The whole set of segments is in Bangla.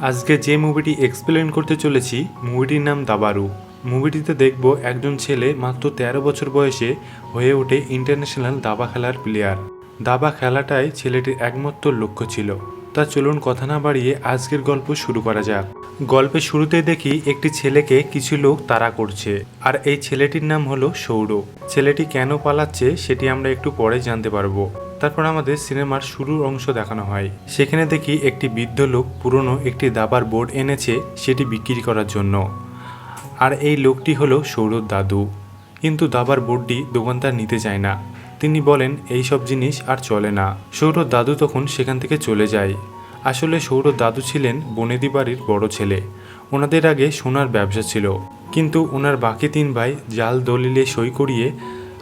আজকে যে মুভিটি এক্সপ্লেন করতে চলেছি মুভিটির নাম দাবারু মুভিটিতে দেখব একজন ছেলে মাত্র তেরো বছর বয়সে হয়ে ওঠে ইন্টারন্যাশনাল দাবা খেলার প্লেয়ার দাবা খেলাটাই ছেলেটির একমাত্র লক্ষ্য ছিল। তা চলুন কথা না বাড়িয়ে আজকের গল্প শুরু করা যাক। গল্পের শুরুতে দেখি একটি ছেলেকে কিছু লোক তাড়া করছে, আর এই ছেলেটির নাম হলো সৌর ছেলেটি কেন পালাচ্ছে সেটি আমরা একটু পরে জানতে পারব। তারপর আমাদের সিনেমার শুরুর অংশ দেখানো হয়। সেখানে দেখি একটি বৃদ্ধ লোক পুরনো একটি দাবার বোর্ড এনেছে, সেটি বিক্রি করার জন্য। আর এই লোকটি হলো সৌরভ দাদু। কিন্তু দাবার বোর্ডটি দোকানদার নিতে চায় না। তিনি বলেন, এই সব জিনিস আর চলে না। সৌরভ দাদু তখন সেখান থেকে চলে যায়। আসলে সৌরভ দাদু ছিলেন বনেদি বাড়ির বড় ছেলে। ওনাদের আগে সোনার ব্যবসা ছিল। কিন্তু ওনার বাকি তিন ভাই জাল দলিলে সই করিয়ে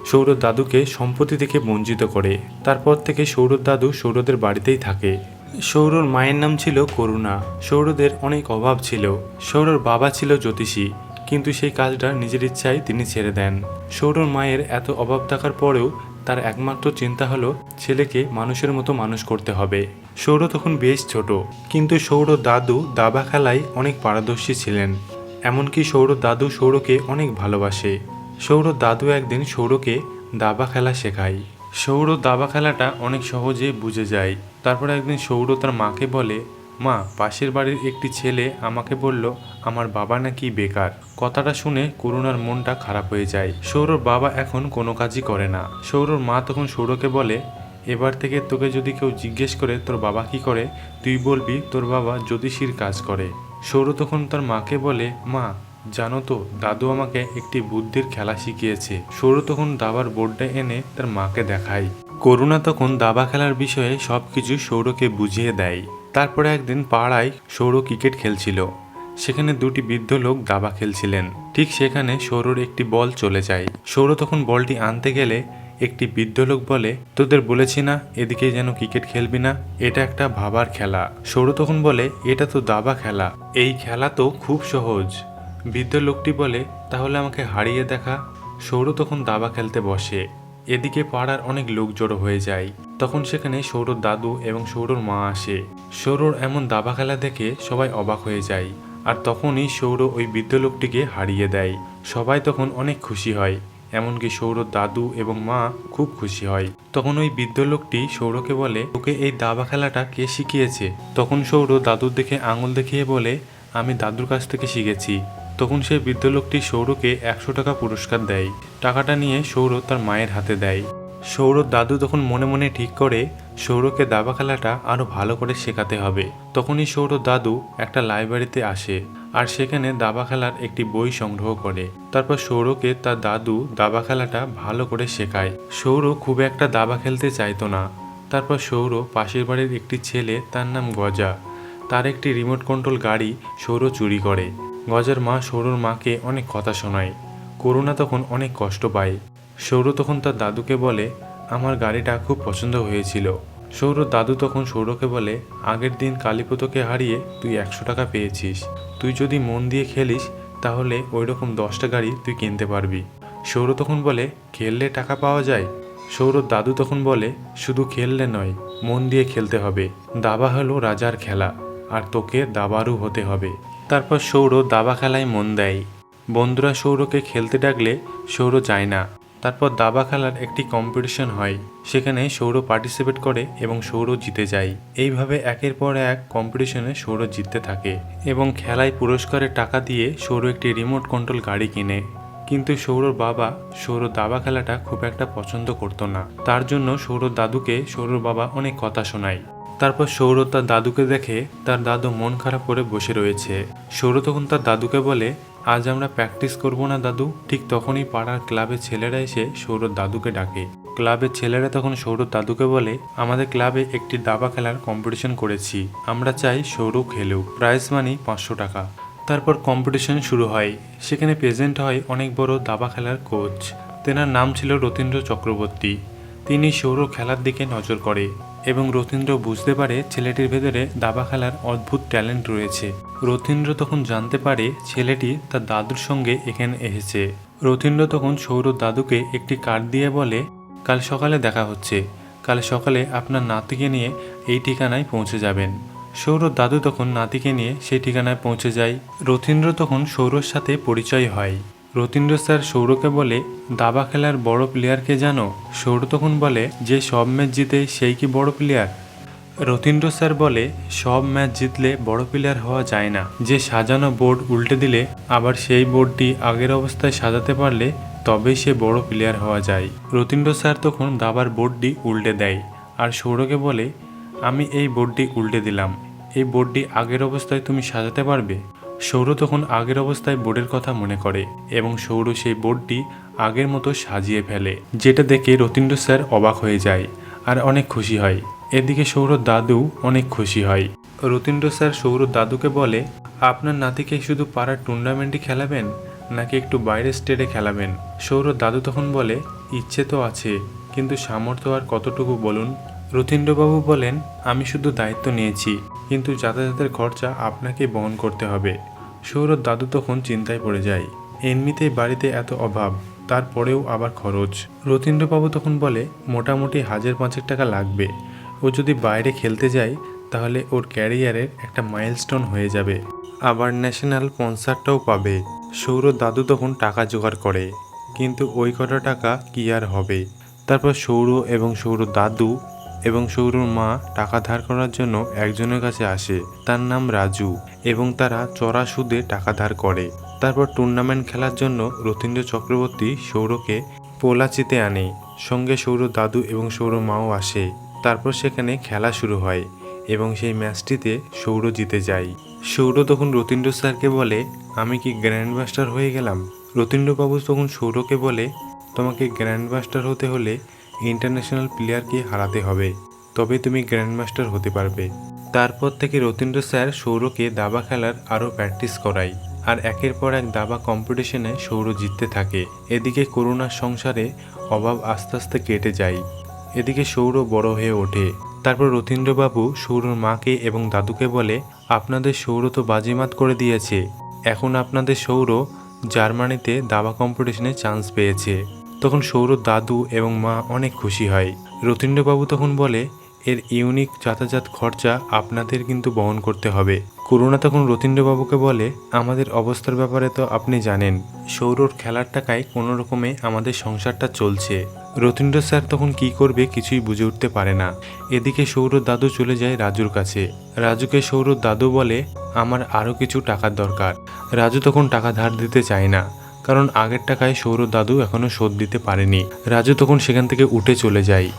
সৌরভ দাদুকে সম্পত্তি থেকে বঞ্চিত করে। তারপর থেকে সৌরভ দাদু সৌরদের বাড়িতেই থাকে। সৌরর মায়ের নাম ছিল করুণা। সৌরদের অনেক অভাব ছিল। সৌরর বাবা ছিল জ্যোতিষী, কিন্তু সেই কাজটা নিজের ইচ্ছায় তিনি ছেড়ে দেন। সৌরর মায়ের এত অভাব থাকার পরেও তার একমাত্র চিন্তা হলো ছেলেকে মানুষের মতো মানুষ করতে হবে। সৌর তখন বেশ ছোট, কিন্তু সৌর দাদু দাবা খেলায় অনেক পারদর্শী ছিলেন। এমনকি সৌর দাদু সৌরকে অনেক ভালোবাসে। সৌর দাদু একদিন সৌরকে দাবা খেলা শেখায়। সৌর দাবা খেলাটা অনেক সহজে বুঝে যায়। তারপর একদিন সৌর তার মাকে বলে, মা, পাশের বাড়ির একটি ছেলে আমাকে বলল, আমার বাবা নাকি বেকার। কথাটা শুনে করুণার মনটা খারাপ হয়ে যায়। সৌরর বাবা এখন কোনো কাজই করে না। সৌরর মা তখন সৌরকে বলে, এবার থেকে তোকে যদি কেউ জিজ্ঞেস করে, তোর বাবা কি করে? তুই বলবি, তোর বাবা জ্যোতিষীর কাজ করে। সৌর তখন তার মাকে বলে, মা জানো তো, দাদু আমাকে একটি বুদ্ধির খেলা শিখিয়েছে। সৌর তখন দাবার বোর্ডটা এনে তার মাকে দেখায়। করুণা তখন দাবা খেলার বিষয়ে সবকিছু সৌরকে বুঝিয়ে দেয়। তারপরে একদিন পাড়ায় সৌর ক্রিকেট খেলছিল। সেখানে দুটি বৃদ্ধ লোক দাবা খেলছিলেন। ঠিক সেখানে সৌরর একটি বল চলে যায়। সৌর তখন বলটি আনতে গেলে একটি বৃদ্ধ লোক বলে, তোদের বলেছি না, এদিকে যেন ক্রিকেট খেলবি না, এটা একটা ভাবার খেলা। সৌর তখন বলে, এটা তো দাবা খেলা। এই খেলা তো খুব সহজ। বৃদ্ধ লোকটি বলে, তাহলে আমাকে হারিয়ে দেখা। সৌর তখন দাবা খেলতে বসে। এদিকে পাড়ার অনেক লোক জড়ো হয়ে যায়। তখন সেখানে সৌরর দাদু এবং সৌরর মা আসে। সৌরর এমন দাবা খেলা দেখে সবাই অবাক হয়ে যায়। আর তখনই সৌর ওই বৃদ্ধ লোকটিকে হারিয়ে দেয়। সবাই তখন অনেক খুশি হয়। এমনকি সৌরর দাদু এবং মা খুব খুশি হয়। তখন ওই বৃদ্ধ লোকটি সৌরকে বলে, তোকে এই দাবা খেলাটা কে শিখিয়েছে? তখন সৌর দাদুর দেখে আঙুল দেখিয়ে বলে, আমি দাদুর কাছ থেকে শিখেছি। তখন সেই বৃদ্ধ লোকটি সৌরকে একশো টাকা পুরস্কার দেয়। টাকাটা নিয়ে সৌর তার মায়ের হাতে দেয়। সৌর দাদু তখন মনে মনে ঠিক করে, সৌরকে দাবা খেলাটা আরও ভালো করে শেখাতে হবে। তখনই সৌর দাদু একটা লাইব্রেরিতে আসে আর সেখানে দাবা খেলার একটি বই সংগ্রহ করে। তারপর সৌরকে তার দাদু দাবা খেলাটা ভালো করে শেখায়। সৌর খুব একটা দাবা খেলতে চাইতো না। তারপর সৌর পাশের বাড়ির একটি ছেলে তার নাম গজা। তার একটি রিমোট কন্ট্রোল গাড়ি সৌর চুরি করে। গজার মা সৌরর মাকে অনেক কথা শোনায়। করুণা তখন অনেক কষ্ট পায়। সৌর তখন তার দাদুকে বলে, আমার গাড়িটা খুব পছন্দ হয়েছিল। সৌর দাদু তখন সৌরকে বলে, আগের দিন কালীপতকে হারিয়ে তুই একশো টাকা পেয়েছিস। তুই যদি মন দিয়ে খেলিস, তাহলে ওই রকম দশটা গাড়ি তুই কিনতে পারবি। সৌর তখন বলে, খেললে টাকা পাওয়া যায়? সৌর দাদু তখন বলে, শুধু খেললে নয়, মন দিয়ে খেলতে হবে। দাবা হলো রাজার খেলা, আর তোকে দাবারু হতে হবে। তারপর সৌর দাবা খেলায় মন দেয়। বন্ধুরা সৌরকে খেলতে ডাকলে সৌর যায় না। তারপর দাবা খেলার একটি কম্পিটিশন হয়। সেখানে সৌর পার্টিসিপেট করে এবং সৌর জিতে যায়। এইভাবে একের পর এক কম্পিটিশনে সৌর জিততে থাকে এবং খেলায় পুরস্কারের টাকা দিয়ে সৌর একটি রিমোট কন্ট্রোল গাড়ি কিনে। কিন্তু সৌরর বাবা সৌর দাবা খেলাটা খুব একটা পছন্দ করতো না। তার জন্য সৌর দাদুকে সৌরর বাবা অনেক কথা শোনায়। তারপর সৌর তার দাদুকে দেখে তার দাদু মন খারাপ করে বসে রয়েছে। সৌর তখন তার দাদুকে বলে, আজ আমরা প্র্যাকটিস করব না দাদু। ঠিক তখনই পাড়ার ক্লাবের ছেলেরা এসে সৌর দাদুকে ডাকে। ক্লাবের ছেলেরা তখন সৌর দাদুকে বলে, আমাদের ক্লাবে একটি দাবা খেলার কম্পিটিশন করেছি। আমরা চাই সৌরভ খেলুক। প্রাইজ মানি পাঁচশো টাকা। তারপর কম্পিটিশন শুরু হয়। সেখানে প্রেজেন্ট হয় অনেক বড় দাবা খেলার কোচ তেনার নাম ছিল রতীন্দ্র চক্রবর্তী। তিনি সৌর খেলার দিকে নজর করে। এবং রথীন্দ্র বুঝতে পারে ছেলেটির ভেতরে দাবা খেলার অদ্ভুত ট্যালেন্ট রয়েছে। রথীন্দ্র তখন জানতে পারে ছেলেটি তার দাদুর সঙ্গে এখানে এসেছে। রথীন্দ্র তখন সৌরভ দাদুকে একটি কার্ড দিয়ে বলে, কাল সকালে দেখা হচ্ছে। কাল সকালে আপনার নাতিকে নিয়ে এই ঠিকানায় পৌঁছে যাবেন। সৌরভ দাদু তখন নাতিকে নিয়ে সেই ঠিকানায় পৌঁছে যায়। রথীন্দ্র তখন সৌরর সাথে পরিচয় হয়। রথীন্দ্র স্যার সৌরকে বলে, দাবা খেলার বড় প্লেয়ারকে জানো? সৌর তখন বলে, যে সব ম্যাচ জিতে সেই কি বড় প্লেয়ার রতীন্দ্র স্যার বলে, সব ম্যাচ জিতলে বড় প্লেয়ার হওয়া যায় না। যে সাজানো বোর্ড উল্টে দিলে, আবার সেই বোর্ডটি আগের অবস্থায় সাজাতে পারলে তবেই সে বড় প্লেয়ার হওয়া যায়। রতীন্দ্র স্যার তখন দাবার বোর্ডটি উল্টে দেয় আর সৌরকে বলে, আমি এই বোর্ডটি উল্টে দিলাম। এই বোর্ডটি আগের অবস্থায় তুমি সাজাতে পারবে? সৌর তখন আগের অবস্থায় বোর্ডের কথা মনে করে এবং সৌর সেই বোর্ডটি আগের মতো সাজিয়ে ফেলে, যেটা দেখে রতীন্দ্র স্যার অবাক হয়ে যায় আর অনেক খুশি হয়। এদিকে সৌর দাদু অনেক খুশি হয়। রতীন্দ্র স্যার সৌর দাদুকে বলে, আপনার নাতিকে শুধু পাড়ার টুর্নামেন্টই খেলাবেন, নাকি একটু বাইরের স্টেটে খেলাবেন? সৌর দাদু তখন বলে, ইচ্ছে তো আছে, কিন্তু সামর্থ্য আর কতটুকু বলুন? রতীন্দ্রবাবু বলেন, আমি শুধু দায়িত্ব নিয়েছি, কিন্তু যাতায়াতের খরচা আপনাকে বহন করতে হবে। সৌরভ দাদু তখন চিন্তায় পড়ে যায়। এমনিতেই বাড়িতে এত অভাব, তারপরেও আবার খরচ। রথীন্দ্রবাবু তখন বলে, মোটামুটি হাজার পাঁচেক টাকা লাগবে। ও যদি বাইরে খেলতে যায়, তাহলে ওর ক্যারিয়ারের একটা মাইলস্টোন হয়ে যাবে। আবার ন্যাশনাল স্পন্সারটাও পাবে। সৌর দাদু তখন টাকা জোগাড় করে, কিন্তু ওই কটা টাকা কি আর হবে? তারপর সৌর এবং সৌর দাদু এবং সৌরর মা টাকা ধার করার জন্য একজনের কাছে আসে। তার নাম রাজু এবং তারা চড়া সুদে টাকা ধার করে। তারপর টুর্নামেন্ট খেলার জন্য রথীন্দ্র চক্রবর্তী সৌরকে পোলাচিতে আনে। সঙ্গে সৌর দাদু এবং সৌর মাও আসে। তারপর সেখানে খেলা শুরু হয় এবং সেই ম্যাচটিতে সৌর জিতে যায়। সৌর তখন রতীন্দ্র স্যারকে বলে, আমি কি গ্র্যান্ড মাস্টার হয়ে গেলাম? রতীন্দ্রবাবু তখন সৌরকে বলে, তোমাকে গ্র্যান্ড মাস্টার হতে হলে ইন্টারন্যাশনাল প্লেয়ারকে হারাতে হবে। তবে তুমি গ্র্যান্ডমাস্টার হতে পারবে। তারপর থেকে রতীন্দ্র স্যার সৌরকে দাবা খেলার আরও প্র্যাকটিস করায়। আর একের পর এক দাবা কম্পিটিশনে সৌর জিততে থাকে। এদিকে করোনার সংসারে অভাব আস্তে আস্তে কেটে যায়। এদিকে সৌর বড় হয়ে ওঠে। তারপর রথীন্দ্রবাবু সৌরর মাকে এবং দাদুকে বলে, আপনাদের সৌর তো বাজিমাত করে দিয়েছে। এখন আপনাদের সৌর জার্মানিতে দাবা কম্পিটিশনে চান্স পেয়েছে। তখন সৌর দাদু এবং মা অনেক খুশি হয়। রতীন্দ্রবাবু তখন বলে, এর ইউনিক যাতায়াত খরচা আপনাদের কিন্তু বহন করতে হবে। করুণা তখন রতীন্দ্রবাবুকে বলে, আমাদের অবস্থার ব্যাপারে তো আপনি জানেন সৌরর খেলার টাকায় কোনো রকমে আমাদের সংসারটা চলছে। রতীন্দ্র স্যার তখন কি করবে কিছুই বুঝে উঠতে পারে না। এদিকে সৌর দাদু চলে যায় রাজুর কাছে। রাজুকে সৌর দাদু বলে, আমার আরও কিছু টাকার দরকার। রাজু তখন টাকা ধার দিতে চায় না। কারণ আগের টাকায় সৌর দাদু এখনও শোধ দিতে পারেনি। রাজু তখন সেখান থেকে উঠে চলে যায়।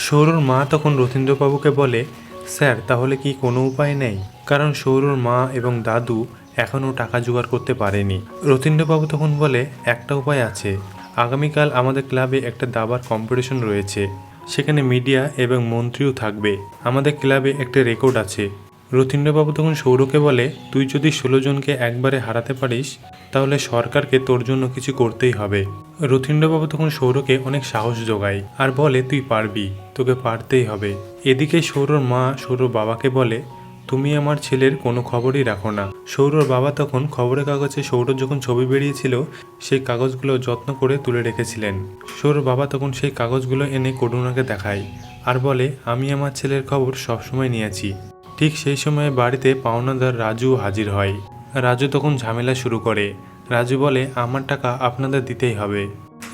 সৌরর মা তখন রথীন্দ্রবাবুকে বলে, স্যার, তাহলে কি কোনো উপায় নেই? কারণ সৌরর মা এবং দাদু এখনও টাকা জোগাড় করতে পারেনি। রথীন্দ্রবাবু তখন বলে, একটা উপায় আছে। আগামীকাল আমাদের ক্লাবে একটা দাবার কম্পিটিশন রয়েছে। সেখানে মিডিয়া এবং মন্ত্রীও থাকবে। আমাদের ক্লাবে একটা রেকর্ড আছে। রথীন্দ্রবাবু তখন সৌরকে বলে, তুই যদি ষোলো জনকে একবারে হারাতে পারিস, তাহলে সরকারকে তোর জন্য কিছু করতেই হবে। রথীন্দ্রবাবু তখন সৌরকে অনেক সাহস যোগায় আর বলে, তুই পারবি, তোকে পারতেই হবে। এদিকে সৌরর মা সৌরর বাবাকে বলে, তুমি আমার ছেলের কোনো খবরই রাখো না। সৌরর বাবা তখন খবরের কাগজে সৌরর যখন ছবি বেরিয়েছিল, সেই কাগজগুলো যত্ন করে তুলে রেখেছিলেন। সৌরর বাবা তখন সেই কাগজগুলো এনে করুণাকে দেখায় আর বলে, আমি আমার ছেলের খবর সবসময় নিয়েছি ঠিক সেই সময় বাড়িতে পাওনাদার রাজু হাজির হয়। রাজু তখন ঝামেলা শুরু করে। রাজু বলে, আমার টাকা আপনাদের দিতেই হবে।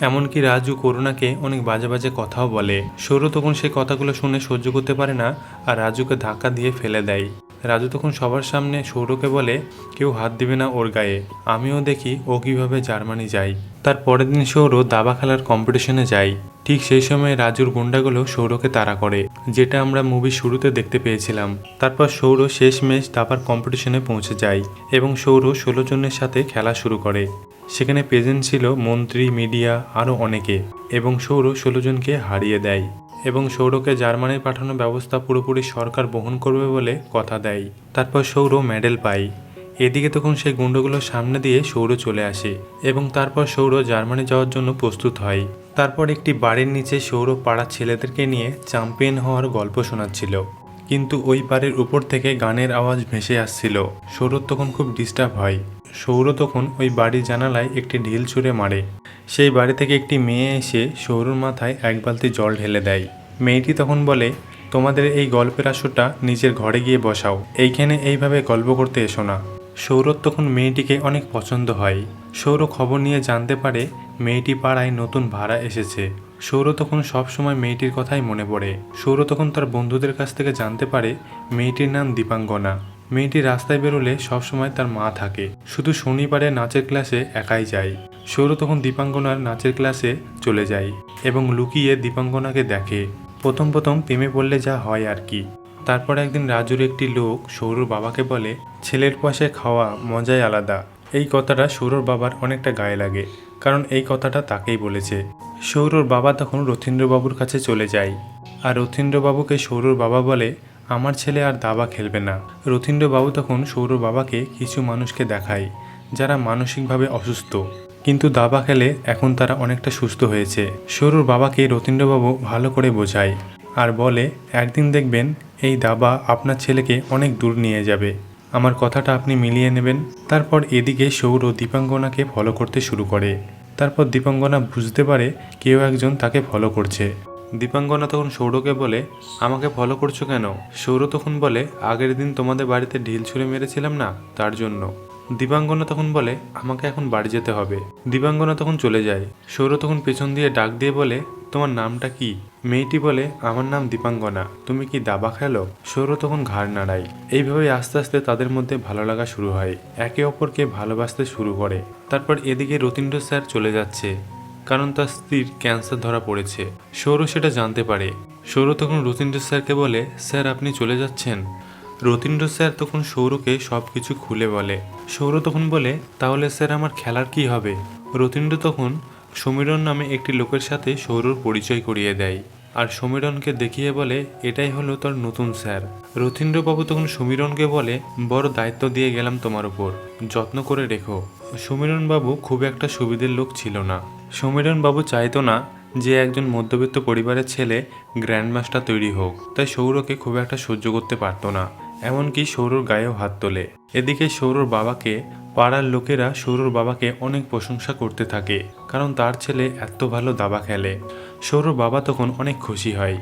এমনকি রাজু করুণাকে অনেক বাজে বাজে কথাও বলে। সৌর তখন সেই কথাগুলো শুনে সহ্য করতে পারে না আর রাজুকে ধাক্কা দিয়ে ফেলে দেয়। রাজু তখন সবার সামনে সৌরকে বলে, কেউ হাত দিবে না ওর গায়ে। আমিও দেখি ও কীভাবে জার্মানি যায়। তার পরের দিন সৌর দাবা খেলার কম্পিটিশনে যায়। ঠিক সেই সময় রাজুর গুন্ডাগুলো সৌরকে তাড়া করে, যেটা আমরা মুভির শুরুতে দেখতে পেয়েছিলাম। তারপর সৌর শেষ ম্যাচ দাবার কম্পিটিশনে পৌঁছে যায় এবং সৌর ষোলো জনের সাথে খেলা শুরু করে। সেখানে প্রেজেন্ট ছিল মন্ত্রী মিডিয়া আরও অনেকে এবং সৌর ষোলো জনকে হারিয়ে দেয়। এবং সৌরকে জার্মানি পাঠানোর ব্যবস্থা পুরোপুরি সরকার বহন করবে বলে কথা দেয়। তারপর সৌর মেডেল পায়। এদিকে তখন সেই গুন্ডগুলোর সামনে দিয়ে সৌর চলে আসে এবং তারপর সৌর জার্মানি যাওয়ার জন্য প্রস্তুত হয়। তারপর একটি বাড়ির নিচে সৌর পাড়ার ছেলেদেরকে নিয়ে চ্যাম্পিয়ন হওয়ার গল্প শোনাচ্ছিল। কিন্তু ওই বাড়ির উপর থেকে গানের আওয়াজ ভেসে আসছিল। সৌরভ তখন খুব ডিস্টার্ব হয়। সৌর তখন ওই বাড়ির জানালায় একটি ঢিল ছুঁড়ে মারে। সেই বাড়ি থেকে একটি মেয়ে এসে সৌরুর মাথায় এক বালতি জল ঢেলে দেয়। মেয়েটি তখন বলে, তোমাদের এই গল্পের আসরটা নিজের ঘরে গিয়ে বসাও। এইখানে এইভাবে গল্প করতে এসো না। সৌরভ তখন মেয়েটিকে অনেক পছন্দ হয়। সৌর খবর নিয়ে জানতে পারে মেয়েটি পাড়ায় নতুন ভাড়া এসেছে। সৌর তখন সবসময় মেয়েটির কথাই মনে পড়ে। সৌর তখন তার বন্ধুদের কাছ থেকে জানতে পারে মেয়েটির নাম দীপাঙ্গনা। মেয়েটি রাস্তায় বেরোলে সবসময় তার মা থাকে। শুধু শনিবারে নাচের ক্লাসে একাই যায়। সৌর তখন দীপাঙ্গনার নাচের ক্লাসে চলে যায় এবং লুকিয়ে দীপাঙ্গনাকে দেখে। প্রথম প্রথম প্রেমে পড়লে যা হয় আর কি। তারপর একদিন রাজুর একটি লোক সৌরর বাবাকে বলে, ছেলের পাশে খাওয়া মজাই আলাদা। এই কথাটা সৌরর বাবার অনেকটা গায়ে লাগে। কারণ এই কথাটা তাকেই বলেছে। সৌরর বাবা তখন রথীন্দ্রবাবুর কাছে চলে যায়। আর রথীন্দ্রবাবুকে সৌরর বাবা বলে, আমার ছেলে আর দাবা খেলবে না। রথীন্দ্রবাবু তখন সৌরর বাবাকে কিছু মানুষকে দেখায়, যারা মানসিকভাবে অসুস্থ। কিন্তু দাবা খেলে এখন তারা অনেকটা সুস্থ হয়েছে। সৌরর বাবাকে রথীন্দ্রবাবু ভালো করে বোঝায় আর বলে, একদিন দেখবেন এই দাবা আপনার ছেলেকে অনেক দূর নিয়ে যাবে। আমার কথাটা আপনি মিলিয়ে নেবেন। তারপর এদিকে সৌর দীপাঙ্গনাকে ফলো করতে শুরু করে। তারপর দীপাঙ্গনা বুঝতে পারে কেউ একজন তাকে ফলো করছে। দীপাঙ্গনা তখন সৌরকে বলে, আমাকে ফলো করছ কেন? সৌর তখন বলে, আগের দিন তোমাদের বাড়িতে ঢিল ছুঁড়ে মেরেছিলাম না? তার জন্য। দীপাঙ্গনা তখন বলে, আমাকে এখন বাড়ি যেতে হবে। দীপাঙ্গনা তখন চলে যায়। সৌর তখন পেছন দিয়ে ডাক দিয়ে বলে, তোমার নামটা কি? মেয়েটি বলে, আমার নাম দীপাঙ্গনা। তুমি কি দাবা খেলো? সৌর তখন ঘাড় নাড়ায়। এইভাবে আস্তে আস্তে তাদের মধ্যে ভালো লাগা শুরু হয়। একে অপরকে ভালোবাসতে শুরু করে। তারপর এদিকে রতীন্দ্র স্যার চলে যাচ্ছে, কারণ তার স্ত্রীর ক্যান্সার ধরা পড়েছে। সৌর সেটা জানতে পারে। সৌর তখন রতীন্দ্র স্যারকে বলে, স্যার, আপনি চলে যাচ্ছেন? রতীন্দ্র স্যার তখন সৌরকে সব কিছু খুলে বলে। সৌর তখন বলে, তাহলে স্যার, আমার খেলার কি হবে? রতীন্দ্র তখন সমীরণ নামে একটি লোকের সাথে সৌরর পরিচয় করিয়ে দেয়। আর সমীরণকে দেখিয়ে বলে, এটাই হলো তার নতুন স্যার। রথীন্দ্রবাবু তখন সমীরণকে বলে, বড় দায়িত্ব দিয়ে গেলাম তোমার উপর। যত্ন করে রেখো। সমীরণবাবু খুব একটা সুবিধের লোক ছিল না। সমীরণবাবু চাইতো না যে একজন মধ্যবিত্ত পরিবারের ছেলে গ্র্যান্ডমাস্টার তৈরি হোক। তাই সৌরকে খুব একটা সহ্য করতে পারতো না। এমনকি সৌরর গায়েও হাত তোলে। এদিকে সৌরর বাবাকে, পাড়ার লোকেরা সৌরর বাবাকে অনেক প্রশংসা করতে থাকে, কারণ তার ছেলে এত ভালো দাবা খেলে। সৌরর বাবা তখন অনেক খুশি হয়।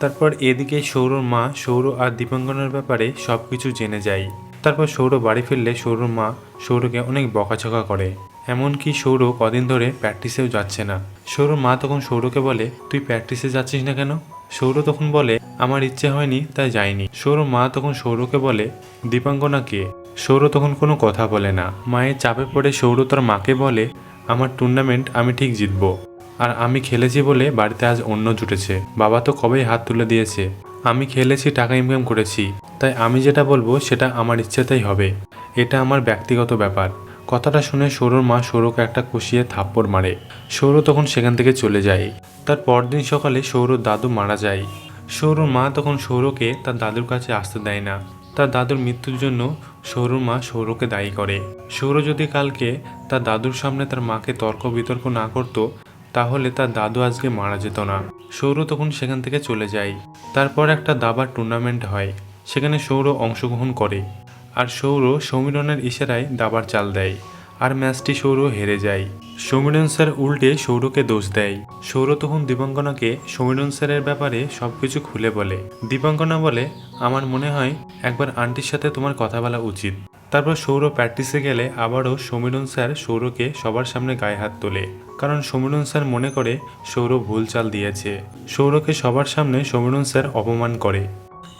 তারপর এদিকে সৌরর মা, সৌর আর দীপাঙ্গনার ব্যাপারে সব কিছু জেনে যায়। তারপর সৌর বাড়ি ফিরলে সৌরর মা সৌরকে অনেক বকাঝকা করে। এমনকি সৌর কদিন ধরে প্র্যাকটিসেও যাচ্ছে না। সৌর মা তখন সৌরকে বলে, তুই প্র্যাকটিসে যাচ্ছিস না কেন? সৌর তখন বলে, আমার ইচ্ছে হয়নি, তাই যাইনি। সৌর মা তখন সৌরকে বলে দীপাঙ্গনা কে? সৌর তখন কোনো কথা বলে না। মায়ের চাপে পড়ে সৌর তার মাকে বলে, আমার টুর্নামেন্ট আমি ঠিক জিতবো। আর আমি খেলেছি বলে বাড়িতে আজ অন্য জুটেছে। বাবা তো কবেই হাত তুলে দিয়েছে। আমি খেলেছি, টাকা ইনকাম করেছি। তাই আমি যেটা বলব, সেটা আমার ইচ্ছেতেই হবে। এটা আমার ব্যক্তিগত ব্যাপার। কথাটা শুনে সৌরর মা সৌরকে একটা কষিয়ে থাপ্পড় মারে। সৌর তখন সেখান থেকে চলে যায়। তার পরদিন সকালে সৌরর দাদু মারা যায়। সৌরর মা তখন সৌরকে তার দাদুর কাছে আসতে দেয় না। তার দাদুর মৃত্যুর জন্য সৌরর মা সৌরকে দায়ী করে। সৌর যদি কালকে তার দাদুর সামনে তার মাকে তর্ক বিতর্ক না করতো, তাহলে তার দাদু আজকে মারা যেত না। সৌর তখন সেখান থেকে চলে যায়। তারপর একটা দাবার টুর্নামেন্ট হয়। সেখানে সৌর অংশগ্রহণ করে। আর সৌর সমীরণের ইশারায় দাবার চাল দেয়, আর ম্যাচটি সৌর হেরে যায়। সমীরণ স্যার উল্টে সৌরকে দোষ দেয়। সৌর তখন দীপাঙ্কনাকে সমীরণ স্যারের ব্যাপারে সব কিছু খুলে বলে। দীপাঙ্কনা বলে, আমার মনে হয় একবার আন্টির সাথে তোমার কথা বলা উচিত। তারপর সৌর প্র্যাকটিসে গেলে আবারও সমীরণ স্যার সৌরকে সবার সামনে গায়ে হাত তোলে, কারণ সমীরণ স্যার মনে করে সৌর ভুল চাল দিয়েছে। সৌরকে সবার সামনে সমীরণ স্যার অপমান করে।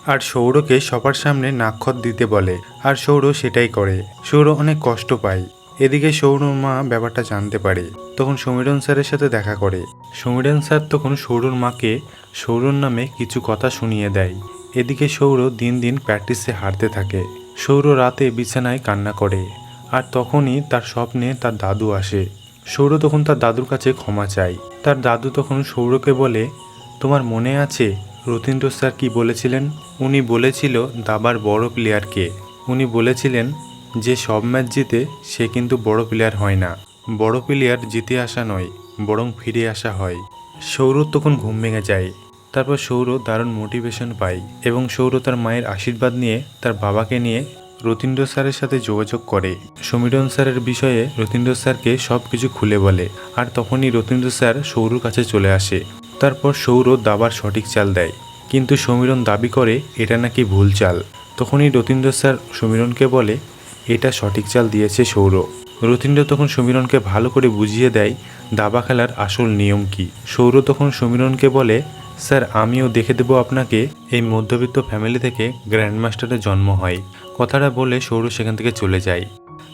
আর সৌরকে সবার সামনে নাক্ষত দিতে বলে, আর সৌর সেটাই করে। সৌর অনেক কষ্ট পায়। এদিকে সৌরর মা ব্যাপারটা জানতে পারে। তখন সমীরণ স্যারের সাথে দেখা করে। সমীরণ স্যার তখন সৌরর মাকে সৌরর নামে কিছু কথা শুনিয়ে দেয়। এদিকে সৌর দিন দিন প্র্যাকটিসে হারতে থাকে। সৌর রাতে বিছানায় কান্না করে। আর তখনই তার স্বপ্নে তার দাদু আসে। সৌর তখন তার দাদুর কাছে ক্ষমা চায়। তার দাদু তখন সৌরকে বলে, তোমার মনে আছে রতীন্দ্র স্যার কি বলেছিলেন? উনি বলেছিল দাবার বড় প্লেয়ারকে উনি বলেছিলেন যে সব ম্যাচ জিতে সে কিন্তু বড় প্লেয়ার হয় না। বড় প্লেয়ার জিতে আসা নয়, বরং ফিরে আসা হয়। সৌরভ তখন ঘুম ভেঙে যায়। তারপর সৌরভ দারুণ মোটিভেশন পায় এবং সৌরভ তার মায়ের আশীর্বাদ নিয়ে তার বাবাকে নিয়ে রতীন্দ্র স্যারের সাথে যোগাযোগ করে। সমীরণ স্যারের বিষয়ে রতীন্দ্র স্যারকে সব কিছু খুলে বলে। আর তখনই রতীন্দ্র স্যার সৌরর কাছে চলে আসে। তারপর সৌর দাবার সঠিক চাল দেয়। কিন্তু সমীরণ দাবি করে, এটা নাকি ভুল চাল। তখনই রতীন্দ্র স্যার সমীরণকে বলে, এটা সঠিক চাল দিয়েছে সৌর। রতীন্দ্র তখন সমীরণকে ভালো করে বুঝিয়ে দেয়, দাবা খেলার আসল নিয়ম কি। সৌর তখন সমীরণকে বলে, স্যার, আমিও দেখে দেবো আপনাকে। এই মধ্যবিত্ত ফ্যামিলি থেকে গ্র্যান্ডমাস্টারের জন্ম হয়। কথাটা বলে সৌর সেখান থেকে চলে যায়।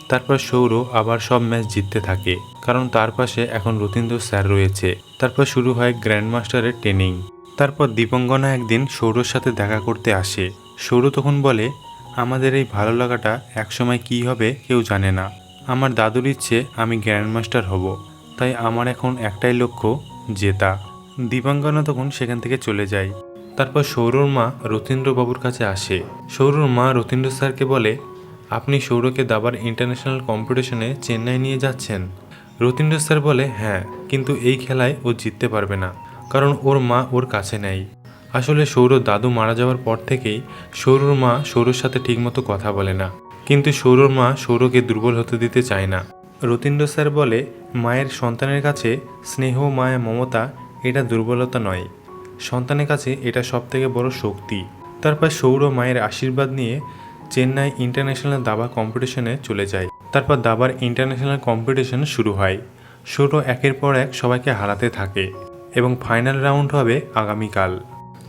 তারপর সৌর আবার সব ম্যাচ জিততে থাকে, কারণ তার পাশে এখন রতীন্দ্র স্যার রয়েছে। তারপর শুরু হয় গ্র্যান্ডমাস্টারের ট্রেনিং। তারপর দীপঙ্গনা একদিন সৌরর সাথে দেখা করতে আসে। সৌর তখন বলে, আমাদের এই ভালো লাগাটা একসময় কী হবে কেউ জানে না। আমার দাদুর ইচ্ছে, আমি গ্র্যান্ডমাস্টার হব। তাই আমার এখন একটাই লক্ষ্য, জেতা। দীপাঙ্গনা তখন সেখান থেকে চলে যায়। তারপর সৌরর মা রথীন্দ্রবাবুর কাছে আসে। সৌরর মা রথীন্দ্র স্যারকে বলে আপনি সৌরকে দাবার ইন্টারন্যাশনাল কম্পিটিশনে চেন্নাই নিয়ে যাচ্ছেন? রথীন্দ্র স্যার বলে হ্যাঁ কিন্তু এই খেলায় ও জিততে পারবে না, কারণ ওর মা ওর কাছে নেই। আসলে সৌর দাদু মারা যাওয়ার পর থেকেই সৌরর মা সৌরর সাথে ঠিকমতো কথা বলে না, কিন্তু সৌরর মা সৌরকে দুর্বল হতে দিতে চায় না। রতীন্দ্র স্যার বলে, মায়ের সন্তানের কাছে স্নেহ, মায়া, মমতা, এটা দুর্বলতা নয়। সন্তানের কাছে এটা সব থেকে বড় শক্তি। তারপর সৌর মায়ের আশীর্বাদ নিয়ে চেন্নাই ইন্টারন্যাশনাল দাবা কম্পিটিশনে চলে যায়। তারপর দাবার ইন্টারন্যাশনাল কম্পিটিশন শুরু হয়। সৌর একের পর এক সবাইকে হারাতে থাকে এবং ফাইনাল রাউন্ড হবে আগামীকাল।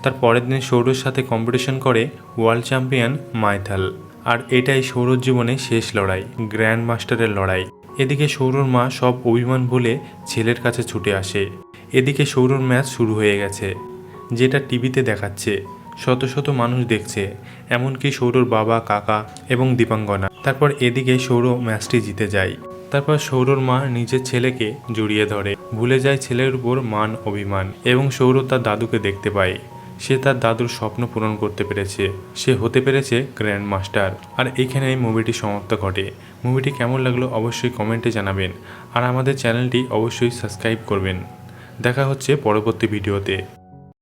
তার পরের দিন সৌরর সাথে কম্পিটিশন করে ওয়ার্ল্ড চ্যাম্পিয়ন মাইথাল। আর এটাই সৌরর জীবনে শেষ লড়াই, গ্র্যান্ড মাস্টারের লড়াই। এদিকে সৌরর মা সব অভিমান ভুলে ছেলের কাছে ছুটে আসে। এদিকে সৌরর ম্যাচ শুরু হয়ে গেছে, যেটা টিভিতে দেখাচ্ছে। শত শত মানুষ দেখছে, এমনকি সৌরর বাবা, কাকা এবং দীপাঙ্গনা। তারপর এদিকে সৌর ম্যাচটি জিতে যায়। তারপর সৌরর মা নিজের ছেলেকে জড়িয়ে ধরে। ভুলে যায় ছেলের উপর মান অভিমান এবং সৌর তার দাদুকে দেখতে পায়। সে তার দাদুর স্বপ্ন পূরণ করতে পেরেছে। সে হতে পেরেছে গ্র্যান্ড মাস্টার আর এখানে এই মুভিটি সমাপ্ত ঘটে। মুভিটি কেমন লাগল অবশ্যই কমেন্টে জানাবেন। আর আমাদের চ্যানেলটি অবশ্যই সাবস্ক্রাইব করবেন। দেখা হচ্ছে পরবর্তী ভিডিওতে।